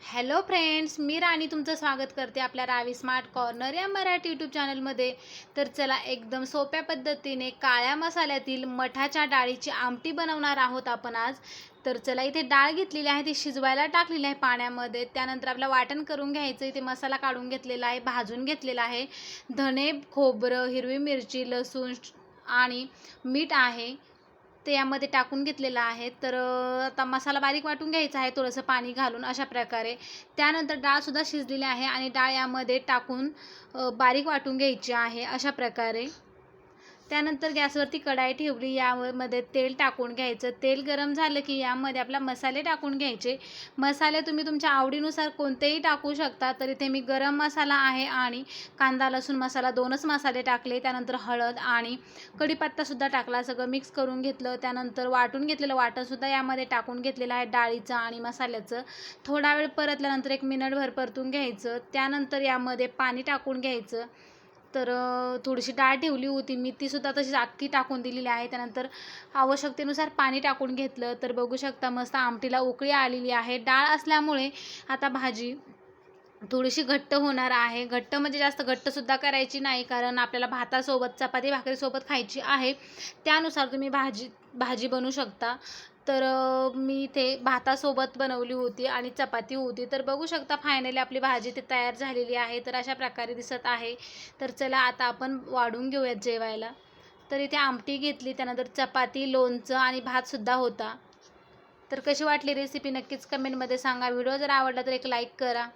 Hello friends मी राणी तुमचं स्वागत करते आपल्या रावी स्मार्ट कॉर्नर या मराठी यूट्यूब चॅनलमध्ये तर चला एकदम सोप्या पद्धतीने काळ्या मसाल्यातील मठाच्या डाळीची आमटी बनवणार आहोत आपण आज. तर चला इथे डाळ घेतलेली आहे ती शिजवायला टाकलेली आहे पाण्यामध्ये. त्यानंतर आपलं वाटण करून घ्यायचं इथे मसाला काढून घेतलेला आहे भाजून घेतलेला आहे. धणे खोबरं हिरवी मिरची लसूण आणि मीठ आहे. ते यामध्ये टाकून घेतलेलं आहे. तर आता मसाला बारीक वाटून घ्यायचा आहे थोडंसं पाणी घालून अशा प्रकारे. त्यानंतर डाळसुद्धा शिजलेली आहे आणि डाळ यामध्ये टाकून बारीक वाटून घ्यायची आहे अशा प्रकारे. त्यानंतर गॅसवरती कढाई ठेवली यामध्ये तेल टाकून घ्यायचं. तेल गरम झालं की यामध्ये आपला मसाले टाकून घ्यायचे. मसाले तुम्ही तुमच्या आवडीनुसार कोणतेही टाकू शकता तर इथे मी गरम मसाला आहे आणि कांदा लसूण मसाला दोनच मसाले टाकले. त्यानंतर हळद आणि कढीपत्तासुद्धा टाकला सगळं मिक्स करून घेतलं. त्यानंतर वाटून घेतलेलं वाटणसुद्धा यामध्ये टाकून घेतलेलं आहे डाळीचं आणि मसाल्याचं. थोडा वेळ परतल्यानंतर एक मिनिटभर परतून घ्यायचं. त्यानंतर यामध्ये पाणी टाकून घ्यायचं. तर थोडीशी डाळ ठेवली होती मी. तीसुद्धा तशीच अख्खी टाकून दिलेली आहे. त्यानंतर आवश्यकतेनुसार पाणी टाकून घेतलं. तर बघू शकता मस्त आमटीला उकळी आलेली आहे. डाळ असल्यामुळे आता भाजी थोडीशी घट्ट होणार आहे. घट्ट म्हणजे जास्त घट्टसुद्धा करायची नाही कारण आपल्याला भातासोबत चपाती भाकरीसोबत खायची आहे. त्यानुसार तुम्ही भाजी भाजी बनवू शकता. तर मी इथे भातासोबत बनवली होती आणि चपाती होती. तर बघू शकता फायनली आपली भाजी ते तयार झालेली आहे. तर अशा प्रकारे दिसत आहे. तर चला आता आपण वाढून घेऊयात जेवायला. तर इथे आमटी घेतली त्यानंतर चपाती लोणचं आणि भातसुद्धा होता. तर कशी वाटली रेसिपी नक्कीच कमेंटमध्ये सांगा. व्हिडिओ जर आवडला तर एक लाईक करा.